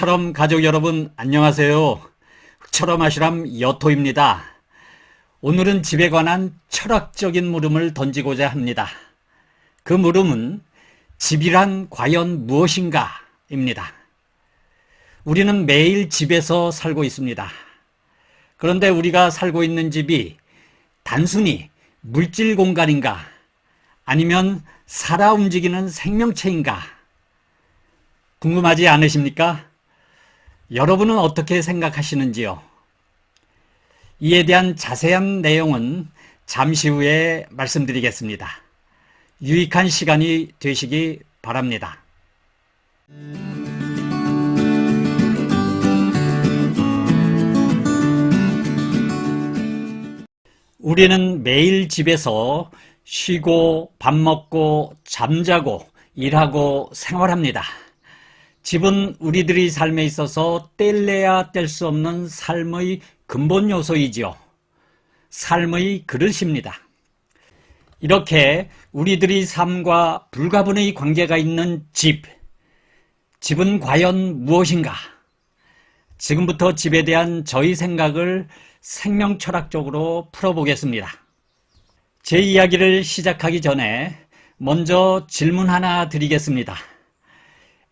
흑처럼 가족 여러분 안녕하세요. 흑처럼 아시람 여토입니다. 오늘은 집에 관한 철학적인 물음을 던지고자 합니다. 그 물음은 집이란 과연 무엇인가? 입니다. 우리는 매일 집에서 살고 있습니다. 그런데 우리가 살고 있는 집이 단순히 물질 공간인가? 아니면 살아 움직이는 생명체인가? 궁금하지 않으십니까? 여러분은 어떻게 생각하시는지요? 이에 대한 자세한 내용은 잠시 후에 말씀드리겠습니다. 유익한 시간이 되시기 바랍니다. 우리는 매일 집에서 쉬고 밥 먹고 잠자고 일하고 생활합니다. 집은 우리들의 삶에 있어서 뗄래야 뗄 수 없는 삶의 근본 요소이지요. 삶의 그릇입니다. 이렇게 우리들의 삶과 불가분의 관계가 있는 집. 집은 과연 무엇인가? 지금부터 집에 대한 저희 생각을 생명 철학적으로 풀어보겠습니다. 제 이야기를 시작하기 전에 먼저 질문 하나 드리겠습니다.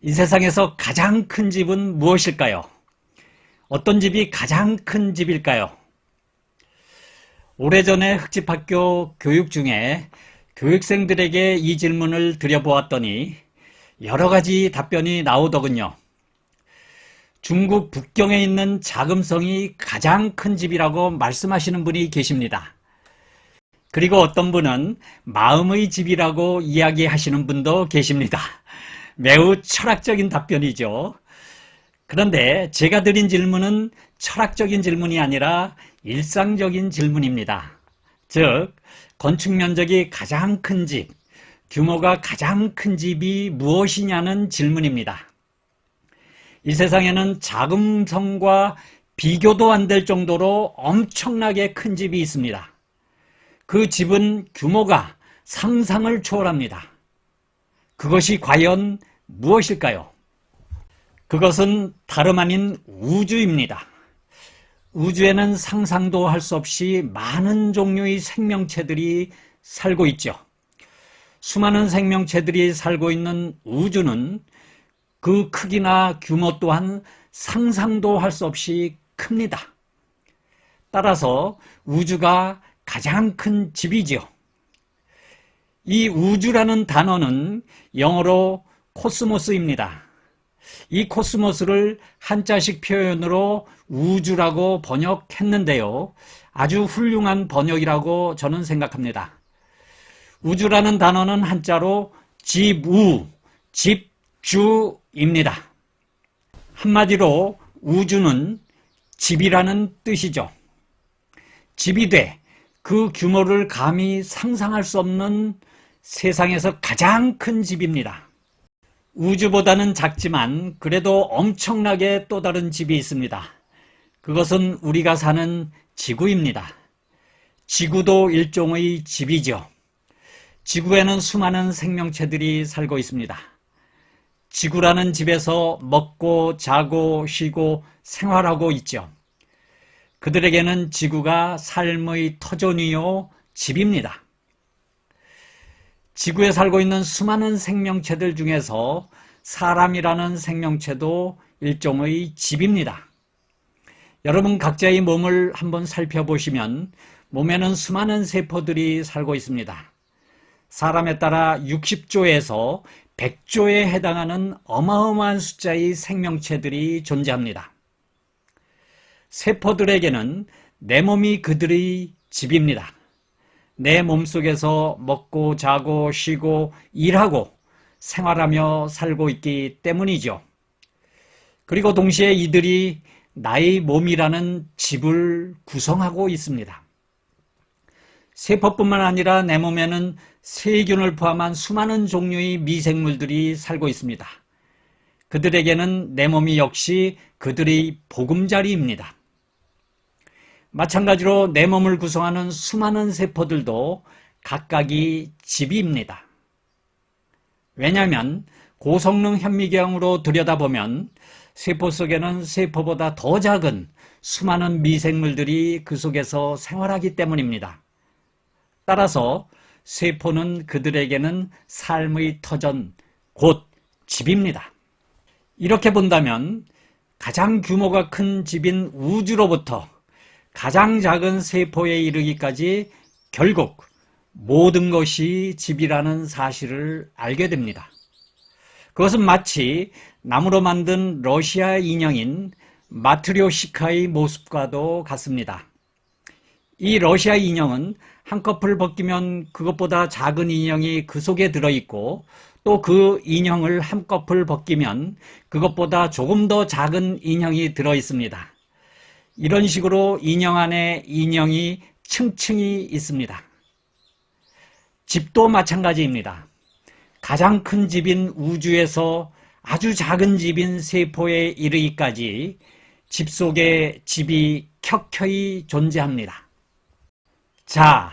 이 세상에서 가장 큰 집은 무엇일까요? 어떤 집이 가장 큰 집일까요? 오래전에 흑집학교 교육 중에 교육생들에게 이 질문을 드려보았더니 여러 가지 답변이 나오더군요. 중국 북경에 있는 자금성이 가장 큰 집이라고 말씀하시는 분이 계십니다. 그리고 어떤 분은 마음의 집이라고 이야기하시는 분도 계십니다. 매우 철학적인 답변이죠. 그런데 제가 드린 질문은 철학적인 질문이 아니라 일상적인 질문입니다. 즉, 건축 면적이 가장 큰 집, 규모가 가장 큰 집이 무엇이냐는 질문입니다. 이 세상에는 자금성과 비교도 안 될 정도로 엄청나게 큰 집이 있습니다. 그 집은 규모가 상상을 초월합니다. 그것이 과연 무엇일까요? 그것은 다름 아닌 우주입니다. 우주에는 상상도 할 수 없이 많은 종류의 생명체들이 살고 있죠. 수많은 생명체들이 살고 있는 우주는 그 크기나 규모 또한 상상도 할 수 없이 큽니다. 따라서 우주가 가장 큰 집이지요. 이 우주라는 단어는 영어로 코스모스입니다. 이 코스모스를 한자식 표현으로 우주라고 번역했는데요. 아주 훌륭한 번역이라고 저는 생각합니다. 우주라는 단어는 한자로 집우, 집주입니다. 한마디로 우주는 집이라는 뜻이죠. 집이 돼 그 규모를 감히 상상할 수 없는 세상에서 가장 큰 집입니다. 우주보다는 작지만 그래도 엄청나게 또 다른 집이 있습니다. 그것은 우리가 사는 지구입니다. 지구도 일종의 집이죠. 지구에는 수많은 생명체들이 살고 있습니다. 지구라는 집에서 먹고 자고 쉬고 생활하고 있죠. 그들에게는 지구가 삶의 터전이요 집입니다. 지구에 살고 있는 수많은 생명체들 중에서 사람이라는 생명체도 일종의 집입니다. 여러분 각자의 몸을 한번 살펴보시면 몸에는 수많은 세포들이 살고 있습니다. 사람에 따라 60조에서 100조에 해당하는 어마어마한 숫자의 생명체들이 존재합니다. 세포들에게는 내 몸이 그들의 집입니다. 내 몸속에서 먹고 자고 쉬고 일하고 생활하며 살고 있기 때문이죠. 그리고 동시에 이들이 나의 몸이라는 집을 구성하고 있습니다. 세포뿐만 아니라 내 몸에는 세균을 포함한 수많은 종류의 미생물들이 살고 있습니다. 그들에게는 내 몸이 역시 그들의 보금자리입니다. 마찬가지로 내 몸을 구성하는 수많은 세포들도 각각이 집입니다. 왜냐하면 고성능 현미경으로 들여다보면 세포 속에는 세포보다 더 작은 수많은 미생물들이 그 속에서 생활하기 때문입니다. 따라서 세포는 그들에게는 삶의 터전, 곧 집입니다. 이렇게 본다면 가장 규모가 큰 집인 우주로부터 가장 작은 세포에 이르기까지 결국 모든 것이 집이라는 사실을 알게 됩니다. 그것은 마치 나무로 만든 러시아 인형인 마트리오시카의 모습과도 같습니다. 이 러시아 인형은 한꺼풀 벗기면 그것보다 작은 인형이 그 속에 들어있고 또 그 인형을 한꺼풀 벗기면 그것보다 조금 더 작은 인형이 들어있습니다. 이런 식으로 인형 안에 인형이 층층이 있습니다. 집도 마찬가지입니다. 가장 큰 집인 우주에서 아주 작은 집인 세포에 이르기까지 집 속에 집이 켜켜이 존재합니다. 자,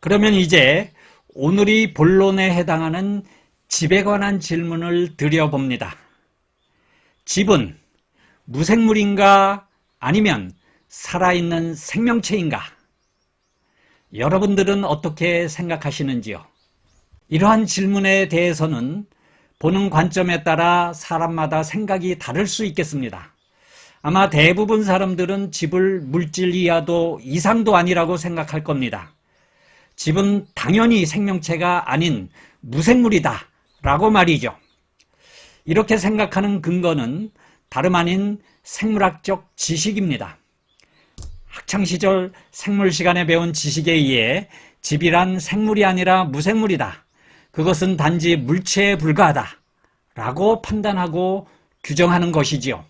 그러면 이제 오늘이 본론에 해당하는 집에 관한 질문을 드려봅니다. 집은 무생물인가 아니면 살아있는 생명체인가? 여러분들은 어떻게 생각하시는지요? 이러한 질문에 대해서는 보는 관점에 따라 사람마다 생각이 다를 수 있겠습니다. 아마 대부분 사람들은 집을 물질 이하도 이상도 아니라고 생각할 겁니다. 집은 당연히 생명체가 아닌 무생물이다 라고 말이죠. 이렇게 생각하는 근거는 다름 아닌 생물학적 지식입니다. 학창시절 생물 시간에 배운 지식에 의해 집이란 생물이 아니라 무생물이다. 그것은 단지 물체에 불과하다. 라고 판단하고 규정하는 것이지요.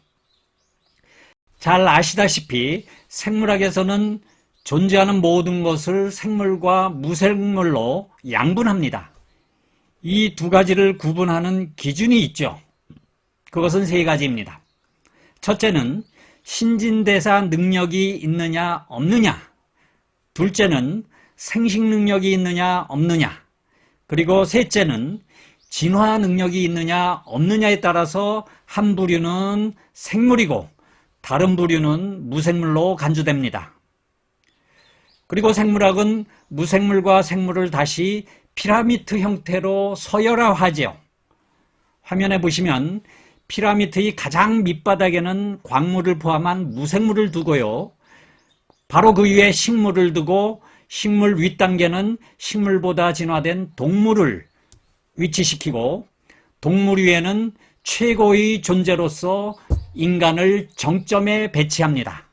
잘 아시다시피 생물학에서는 존재하는 모든 것을 생물과 무생물로 양분합니다. 이 두 가지를 구분하는 기준이 있죠. 그것은 세 가지입니다. 첫째는 신진대사 능력이 있느냐 없느냐. 둘째는 생식 능력이 있느냐 없느냐. 그리고 셋째는 진화 능력이 있느냐 없느냐에 따라서 한 부류는 생물이고 다른 부류는 무생물로 간주됩니다. 그리고 생물학은 무생물과 생물을 다시 피라미드 형태로 서열화하죠. 화면에 보시면 피라미드의 가장 밑바닥에는 광물을 포함한 무생물을 두고요. 바로 그 위에 식물을 두고 식물 윗단계는 식물보다 진화된 동물을 위치시키고 동물 위에는 최고의 존재로서 인간을 정점에 배치합니다.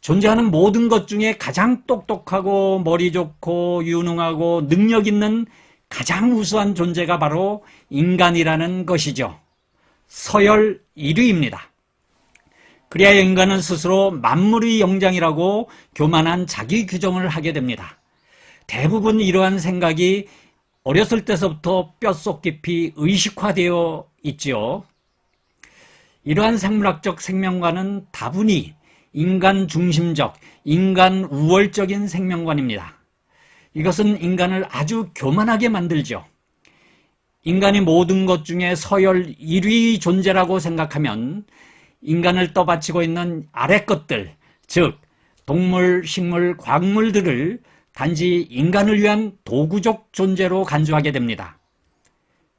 존재하는 모든 것 중에 가장 똑똑하고 머리 좋고 유능하고 능력 있는 가장 우수한 존재가 바로 인간이라는 것이죠. 서열 1위입니다. 그리하여 인간은 스스로 만물의 영장이라고 교만한 자기 규정을 하게 됩니다. 대부분 이러한 생각이 어렸을 때서부터 뼛속 깊이 의식화되어 있지요. 이러한 생물학적 생명관은 다분히 인간 중심적, 인간 우월적인 생명관입니다. 이것은 인간을 아주 교만하게 만들죠. 인간이 모든 것 중에 서열 1위 존재라고 생각하면 인간을 떠받치고 있는 아래 것들, 즉 동물, 식물, 광물들을 단지 인간을 위한 도구적 존재로 간주하게 됩니다.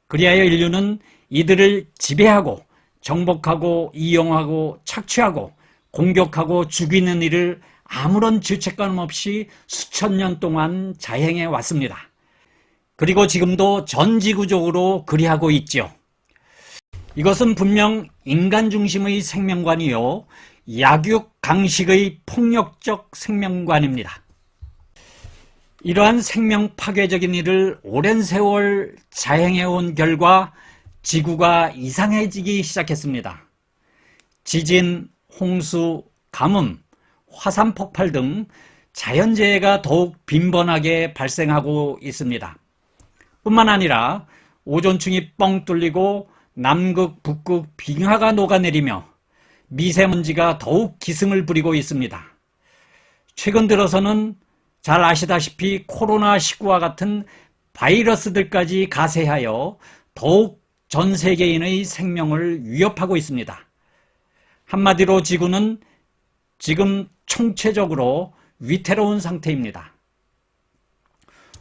그리하여 인류는 이들을 지배하고 정복하고 이용하고 착취하고 공격하고 죽이는 일을 아무런 죄책감 없이 수천 년 동안 자행해 왔습니다. 그리고 지금도 전 지구적으로 그리하고 있죠. 이것은 분명 인간 중심의 생명관이요. 약육 강식의 폭력적 생명관입니다. 이러한 생명 파괴적인 일을 오랜 세월 자행해온 결과 지구가 이상해지기 시작했습니다. 지진, 홍수, 가뭄, 화산 폭발 등 자연재해가 더욱 빈번하게 발생하고 있습니다. 뿐만 아니라 오존층이 뻥 뚫리고 남극, 북극 빙하가 녹아내리며 미세먼지가 더욱 기승을 부리고 있습니다. 최근 들어서는 잘 아시다시피 코로나19와 같은 바이러스들까지 가세하여 더욱 전 세계인의 생명을 위협하고 있습니다. 한마디로 지구는 지금 총체적으로 위태로운 상태입니다.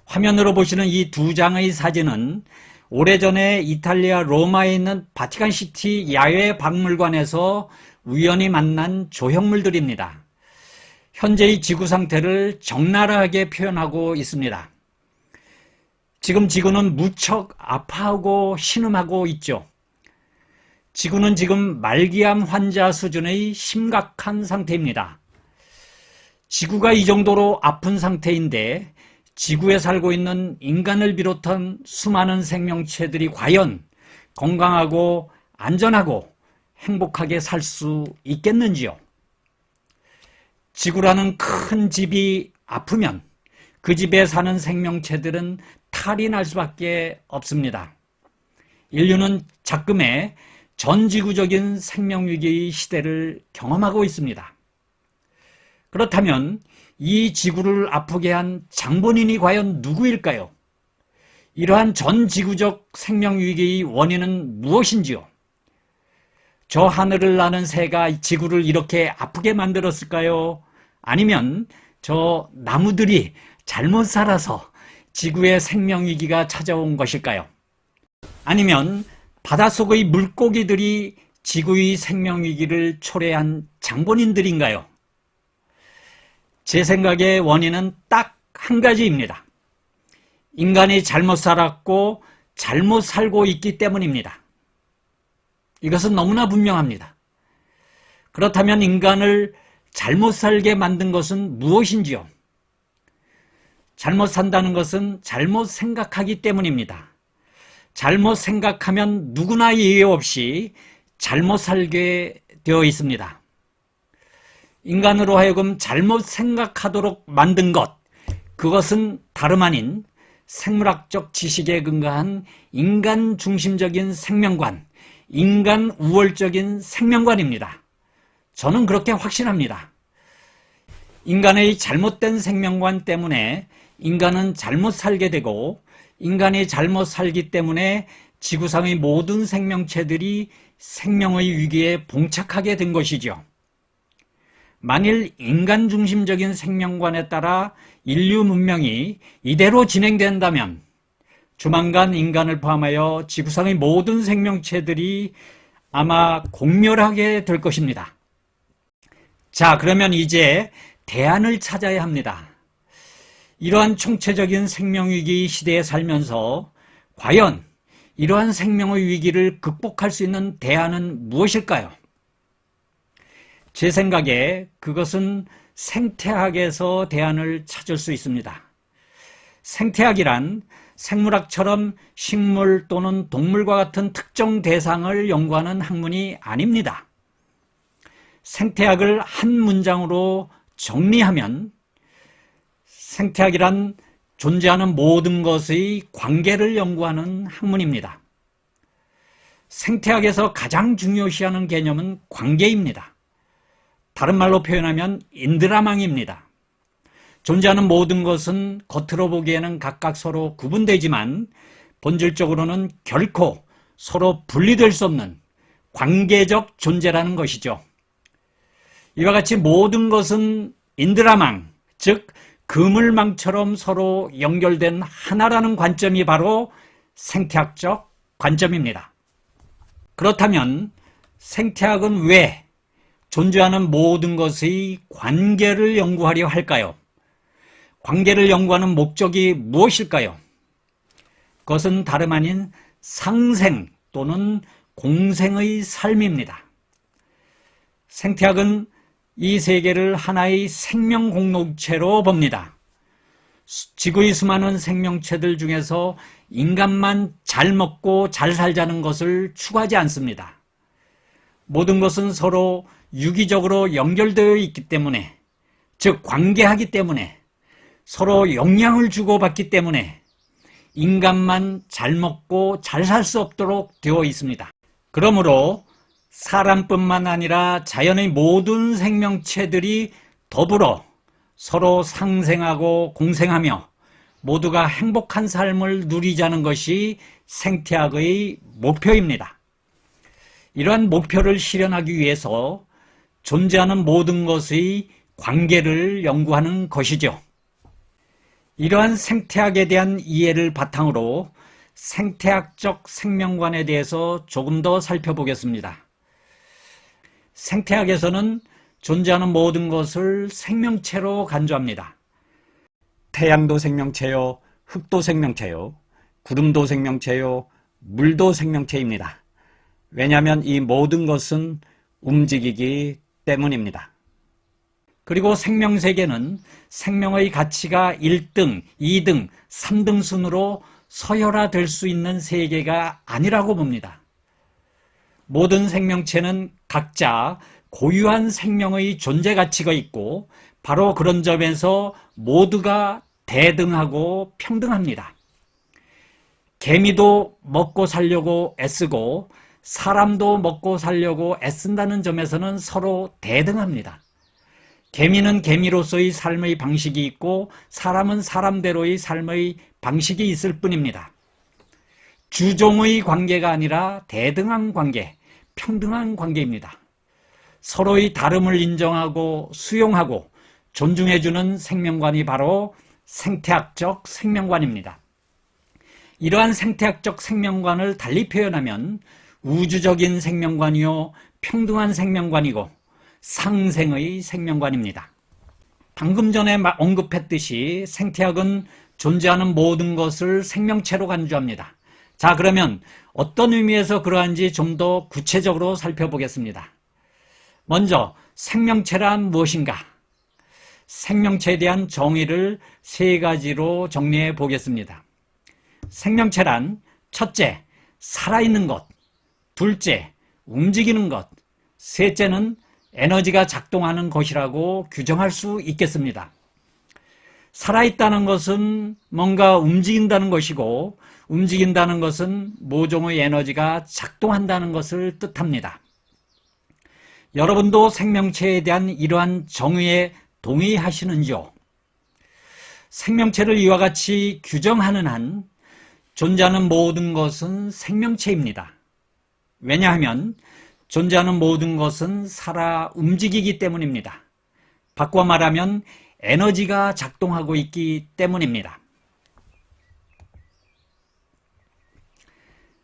화면으로 보시는 이 두 장의 사진은 오래전에 이탈리아 로마에 있는 바티칸 시티 야외 박물관에서 우연히 만난 조형물들입니다. 현재의 지구 상태를 적나라하게 표현하고 있습니다. 지금 지구는 무척 아파하고 신음하고 있죠. 지구는 지금 말기암 환자 수준의 심각한 상태입니다. 지구가 이 정도로 아픈 상태인데 지구에 살고 있는 인간을 비롯한 수많은 생명체들이 과연 건강하고 안전하고 행복하게 살 수 있겠는지요? 지구라는 큰 집이 아프면 그 집에 사는 생명체들은 탈이 날 수밖에 없습니다. 인류는 작금의 전 지구적인 생명위기의 시대를 경험하고 있습니다. 그렇다면 이 지구를 아프게 한 장본인이 과연 누구일까요? 이러한 전 지구적 생명위기의 원인은 무엇인지요? 저 하늘을 나는 새가 지구를 이렇게 아프게 만들었을까요? 아니면 저 나무들이 잘못 살아서 지구의 생명위기가 찾아온 것일까요? 아니면 바닷속의 물고기들이 지구의 생명위기를 초래한 장본인들인가요? 제 생각의 원인은 딱 한 가지입니다. 인간이 잘못 살았고 잘못 살고 있기 때문입니다. 이것은 너무나 분명합니다. 그렇다면 인간을 잘못 살게 만든 것은 무엇인지요? 잘못 산다는 것은 잘못 생각하기 때문입니다. 잘못 생각하면 누구나 예외 없이 잘못 살게 되어 있습니다. 인간으로 하여금 잘못 생각하도록 만든 것, 그것은 다름 아닌 생물학적 지식에 근거한 인간 중심적인 생명관, 인간 우월적인 생명관입니다. 저는 그렇게 확신합니다. 인간의 잘못된 생명관 때문에 인간은 잘못 살게 되고 인간이 잘못 살기 때문에 지구상의 모든 생명체들이 생명의 위기에 봉착하게 된 것이죠. 만일 인간 중심적인 생명관에 따라 인류 문명이 이대로 진행된다면 조만간 인간을 포함하여 지구상의 모든 생명체들이 아마 공멸하게 될 것입니다. 자, 그러면 이제 대안을 찾아야 합니다. 이러한 총체적인 생명위기 시대에 살면서 과연 이러한 생명의 위기를 극복할 수 있는 대안은 무엇일까요? 제 생각에 그것은 생태학에서 대안을 찾을 수 있습니다. 생태학이란 생물학처럼 식물 또는 동물과 같은 특정 대상을 연구하는 학문이 아닙니다. 생태학을 한 문장으로 정리하면 생태학이란 존재하는 모든 것의 관계를 연구하는 학문입니다. 생태학에서 가장 중요시하는 개념은 관계입니다. 다른 말로 표현하면 인드라망입니다. 존재하는 모든 것은 겉으로 보기에는 각각 서로 구분되지만 본질적으로는 결코 서로 분리될 수 없는 관계적 존재라는 것이죠. 이와 같이 모든 것은 인드라망, 즉 그물망처럼 서로 연결된 하나라는 관점이 바로 생태학적 관점입니다. 그렇다면 생태학은 왜 존재하는 모든 것의 관계를 연구하려 할까요? 관계를 연구하는 목적이 무엇일까요? 그것은 다름 아닌 상생 또는 공생의 삶입니다. 생태학은 이 세계를 하나의 생명 공동체로 봅니다. 지구의 수많은 생명체들 중에서 인간만 잘 먹고 잘 살자는 것을 추구하지 않습니다. 모든 것은 서로 유기적으로 연결되어 있기 때문에, 즉, 관계하기 때문에, 서로 영향을 주고받기 때문에, 인간만 잘 먹고 잘 살 수 없도록 되어 있습니다. 그러므로 사람뿐만 아니라 자연의 모든 생명체들이 더불어 서로 상생하고 공생하며 모두가 행복한 삶을 누리자는 것이 생태학의 목표입니다. 이러한 목표를 실현하기 위해서 존재하는 모든 것의 관계를 연구하는 것이죠. 이러한 생태학에 대한 이해를 바탕으로 생태학적 생명관에 대해서 조금 더 살펴보겠습니다. 생태학에서는 존재하는 모든 것을 생명체로 간주합니다. 태양도 생명체요, 흙도 생명체요, 구름도 생명체요, 물도 생명체입니다. 왜냐하면 이 모든 것은 움직이기 때문입니다. 그리고 생명세계는 생명의 가치가 1등, 2등, 3등 순으로 서열화될 수 있는 세계가 아니라고 봅니다. 모든 생명체는 각자 고유한 생명의 존재 가치가 있고 바로 그런 점에서 모두가 대등하고 평등합니다. 개미도 먹고 살려고 애쓰고 사람도 먹고 살려고 애쓴다는 점에서는 서로 대등합니다. 개미는 개미로서의 삶의 방식이 있고 사람은 사람대로의 삶의 방식이 있을 뿐입니다. 주종의 관계가 아니라 대등한 관계, 평등한 관계입니다. 서로의 다름을 인정하고 수용하고 존중해주는 생명관이 바로 생태학적 생명관입니다. 이러한 생태학적 생명관을 달리 표현하면 우주적인 생명관이요, 평등한 생명관이고 상생의 생명관입니다. 방금 전에 언급했듯이 생태학은 존재하는 모든 것을 생명체로 간주합니다. 자, 그러면 어떤 의미에서 그러한지 좀 더 구체적으로 살펴보겠습니다. 먼저 생명체란 무엇인가? 생명체에 대한 정의를 세 가지로 정리해 보겠습니다. 생명체란 첫째, 살아있는 것, 둘째, 움직이는 것, 셋째는 에너지가 작동하는 것이라고 규정할 수 있겠습니다. 살아있다는 것은 뭔가 움직인다는 것이고, 움직인다는 것은 모종의 에너지가 작동한다는 것을 뜻합니다. 여러분도 생명체에 대한 이러한 정의에 동의하시는지요? 생명체를 이와 같이 규정하는 한 존재하는 모든 것은 생명체입니다. 왜냐하면 존재하는 모든 것은 살아 움직이기 때문입니다. 바꿔 말하면 에너지가 작동하고 있기 때문입니다.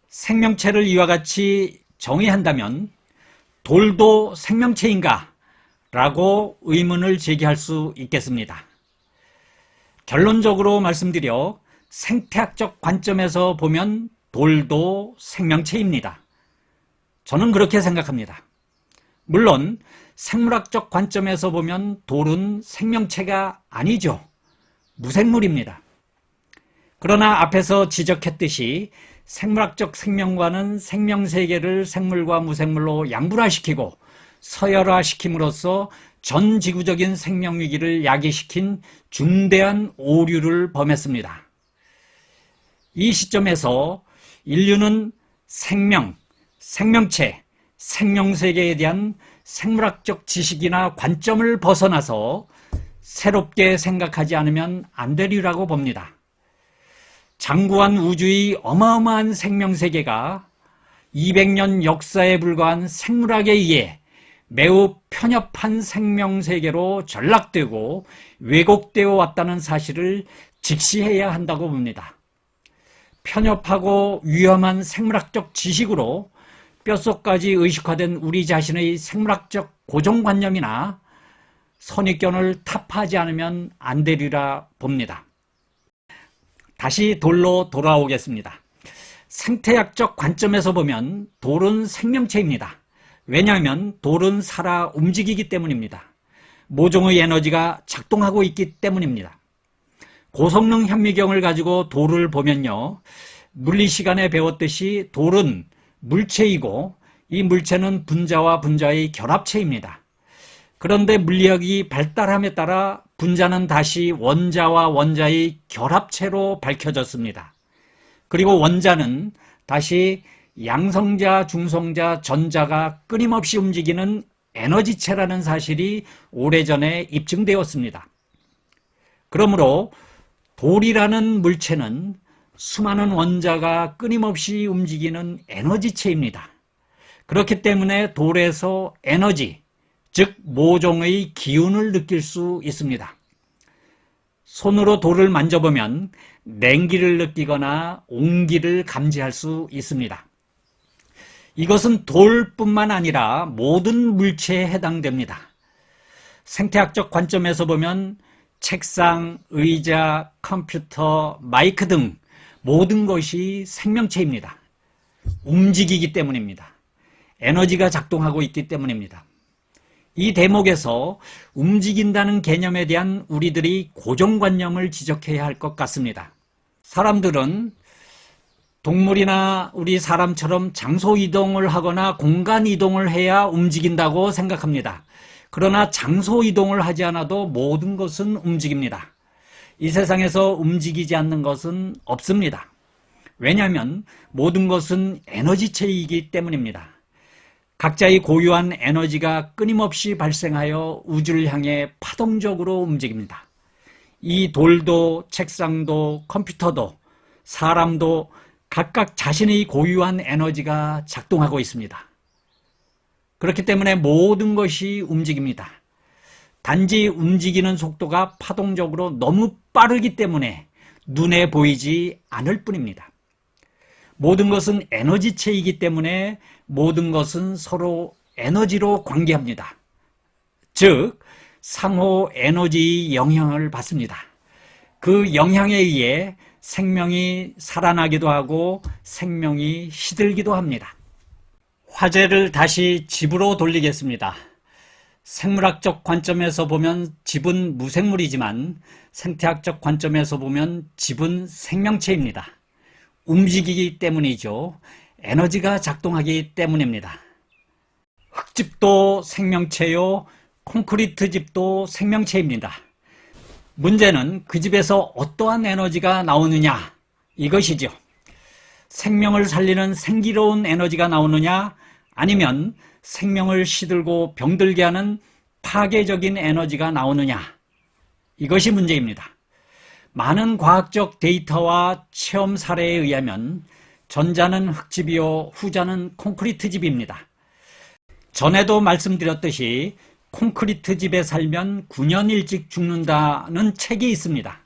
생명체를 이와 같이 정의한다면 돌도 생명체인가? 라고 의문을 제기할 수 있겠습니다. 결론적으로 말씀드려 생태학적 관점에서 보면 돌도 생명체입니다. 저는 그렇게 생각합니다. 물론 생물학적 관점에서 보면 돌은 생명체가 아니죠. 무생물입니다. 그러나 앞에서 지적했듯이 생물학적 생명과는 생명세계를 생물과 무생물로 양분화시키고 서열화시킴으로써 전 지구적인 생명위기를 야기시킨 중대한 오류를 범했습니다. 이 시점에서 인류는 생명, 생명체, 생명세계에 대한 생물학적 지식이나 관점을 벗어나서 새롭게 생각하지 않으면 안 되리라고 봅니다. 장구한 우주의 어마어마한 생명세계가 200년 역사에 불과한 생물학에 의해 매우 편협한 생명세계로 전락되고 왜곡되어 왔다는 사실을 직시해야 한다고 봅니다. 편협하고 위험한 생물학적 지식으로 뼛속까지 의식화된 우리 자신의 생물학적 고정관념이나 선입견을 타파하지 않으면 안 되리라 봅니다. 다시 돌로 돌아오겠습니다. 생태학적 관점에서 보면 돌은 생명체입니다. 왜냐하면 돌은 살아 움직이기 때문입니다. 모종의 에너지가 작동하고 있기 때문입니다. 고성능 현미경을 가지고 돌을 보면요. 물리 시간에 배웠듯이 돌은 물체이고 이 물체는 분자와 분자의 결합체입니다. 그런데 물리학이 발달함에 따라 분자는 다시 원자와 원자의 결합체로 밝혀졌습니다. 그리고 원자는 다시 양성자, 중성자, 전자가 끊임없이 움직이는 에너지체라는 사실이 오래전에 입증되었습니다. 그러므로 돌이라는 물체는 수많은 원자가 끊임없이 움직이는 에너지체입니다. 그렇기 때문에 돌에서 에너지, 즉 모종의 기운을 느낄 수 있습니다. 손으로 돌을 만져보면 냉기를 느끼거나 온기를 감지할 수 있습니다. 이것은 돌뿐만 아니라 모든 물체에 해당됩니다. 생태학적 관점에서 보면 책상, 의자, 컴퓨터, 마이크 등 모든 것이 생명체입니다. 움직이기 때문입니다. 에너지가 작동하고 있기 때문입니다. 이 대목에서 움직인다는 개념에 대한 우리들이 고정관념을 지적해야 할 것 같습니다. 사람들은 동물이나 우리 사람처럼 장소 이동을 하거나 공간 이동을 해야 움직인다고 생각합니다. 그러나 장소 이동을 하지 않아도 모든 것은 움직입니다. 이 세상에서 움직이지 않는 것은 없습니다. 왜냐하면 모든 것은 에너지체이기 때문입니다. 각자의 고유한 에너지가 끊임없이 발생하여 우주를 향해 파동적으로 움직입니다. 이 돌도 책상도 컴퓨터도 사람도 각각 자신의 고유한 에너지가 작동하고 있습니다. 그렇기 때문에 모든 것이 움직입니다. 단지 움직이는 속도가 파동적으로 너무 빠르기 때문에 눈에 보이지 않을 뿐입니다. 모든 것은 에너지체이기 때문에 모든 것은 서로 에너지로 관계합니다. 즉, 상호 에너지 영향을 받습니다. 그 영향에 의해 생명이 살아나기도 하고 생명이 시들기도 합니다. 화제를 다시 집으로 돌리겠습니다. 생물학적 관점에서 보면 집은 무생물이지만 생태학적 관점에서 보면 집은 생명체입니다. 움직이기 때문이죠. 에너지가 작동하기 때문입니다. 흙집도 생명체요, 콘크리트 집도 생명체입니다. 문제는 그 집에서 어떠한 에너지가 나오느냐, 이것이죠. 생명을 살리는 생기로운 에너지가 나오느냐, 아니면 생명을 시들고 병들게 하는 파괴적인 에너지가 나오느냐, 이것이 문제입니다. 많은 과학적 데이터와 체험 사례에 의하면 전자는 흙집이요, 후자는 콘크리트 집입니다. 전에도 말씀드렸듯이 콘크리트 집에 살면 9년 일찍 죽는다는 책이 있습니다.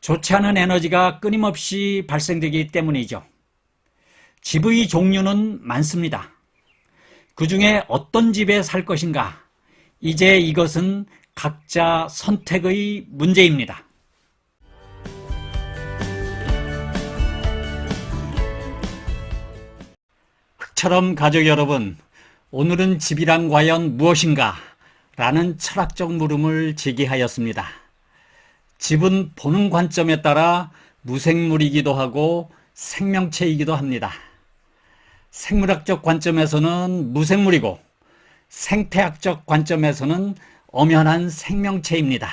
좋지 않은 에너지가 끊임없이 발생되기 때문이죠. 집의 종류는 많습니다. 그 중에 어떤 집에 살 것인가? 이제 이것은 각자 선택의 문제입니다. 흙처럼 가족 여러분, 오늘은 집이란 과연 무엇인가? 라는 철학적 물음을 제기하였습니다. 집은 보는 관점에 따라 무생물이기도 하고 생명체이기도 합니다. 생물학적 관점에서는 무생물이고 생태학적 관점에서는 엄연한 생명체입니다.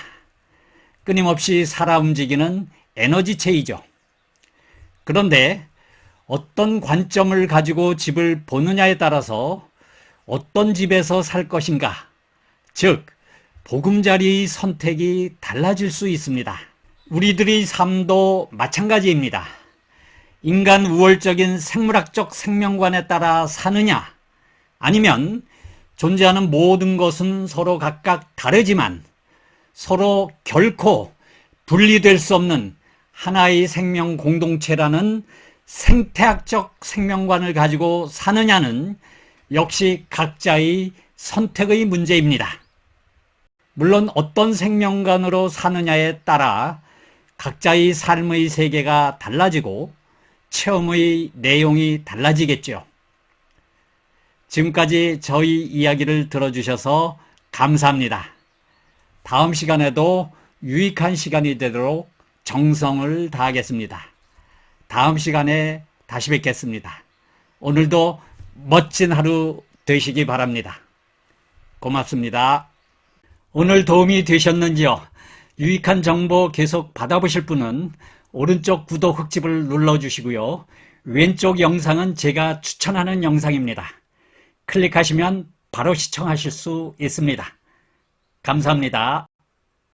끊임없이 살아 움직이는 에너지체이죠. 그런데 어떤 관점을 가지고 집을 보느냐에 따라서 어떤 집에서 살 것인가, 즉, 보금자리의 선택이 달라질 수 있습니다. 우리들의 삶도 마찬가지입니다. 인간 우월적인 생물학적 생명관에 따라 사느냐, 아니면 존재하는 모든 것은 서로 각각 다르지만 서로 결코 분리될 수 없는 하나의 생명 공동체라는 생태학적 생명관을 가지고 사느냐는 역시 각자의 선택의 문제입니다. 물론 어떤 생명관으로 사느냐에 따라 각자의 삶의 세계가 달라지고 체험의 내용이 달라지겠죠. 지금까지 저희 이야기를 들어주셔서 감사합니다. 다음 시간에도 유익한 시간이 되도록 정성을 다하겠습니다. 다음 시간에 다시 뵙겠습니다. 오늘도 멋진 하루 되시기 바랍니다. 고맙습니다. 오늘 도움이 되셨는지요? 유익한 정보 계속 받아보실 분은 오른쪽 구독 흑집을 눌러주시고요. 왼쪽 영상은 제가 추천하는 영상입니다. 클릭하시면 바로 시청하실 수 있습니다. 감사합니다.